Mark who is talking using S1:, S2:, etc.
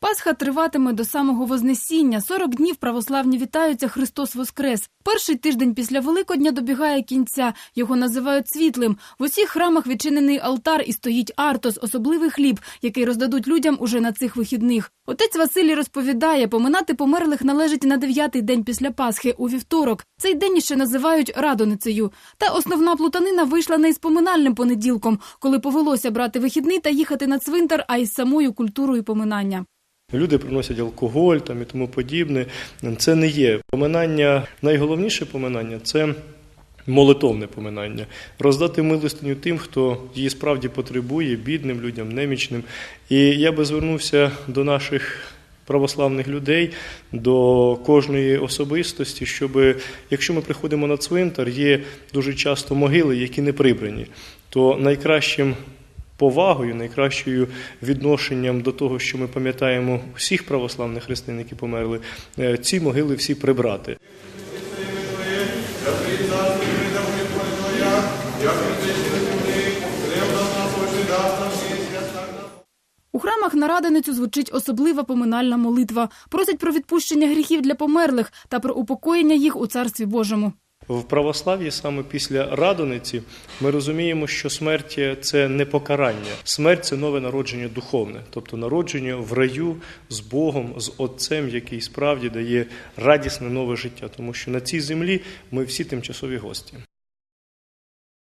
S1: Пасха триватиме до самого Вознесіння. 40 днів православні вітаються Христос Воскрес. Перший тиждень після Великодня добігає кінця. Його називають світлим. В усіх храмах відчинений алтар і стоїть артос, особливий хліб, який роздадуть людям уже на цих вихідних. Отець Василій розповідає, поминати померлих належить на дев'ятий день після Пасхи у вівторок. Цей день ще називають радоницею. Та основна плутанина вийшла не із поминальним понеділком, коли повелося брати вихідний та їхати на цвинтар, а із самою культурою поминання.
S2: Люди приносять алкоголь там і тому подібне. Це не є поминання. Найголовніше поминання це молитовне поминання. Роздати милостиню тим, хто її справді потребує, бідним людям, немічним. І я би звернувся до наших. Православних людей до кожної особистості, щоб якщо ми приходимо на цвинтар, є дуже часто могили, які не прибрані, то найкращим повагою, найкращою відношенням до того, що ми пам'ятаємо всіх православних християн, які померли, е, ці могили всі прибрати.
S1: У храмах на радоницю звучить особлива поминальна молитва. Просять про відпущення гріхів для померлих та про упокоєння їх у Царстві Божому.
S2: В православ'ї саме після радониці ми розуміємо, що смерть це не покарання, смерть це нове народження духовне, тобто народження в раю з Богом, з Отцем, який справді дає радісне нове життя, тому що на цій землі ми всі тимчасові гості.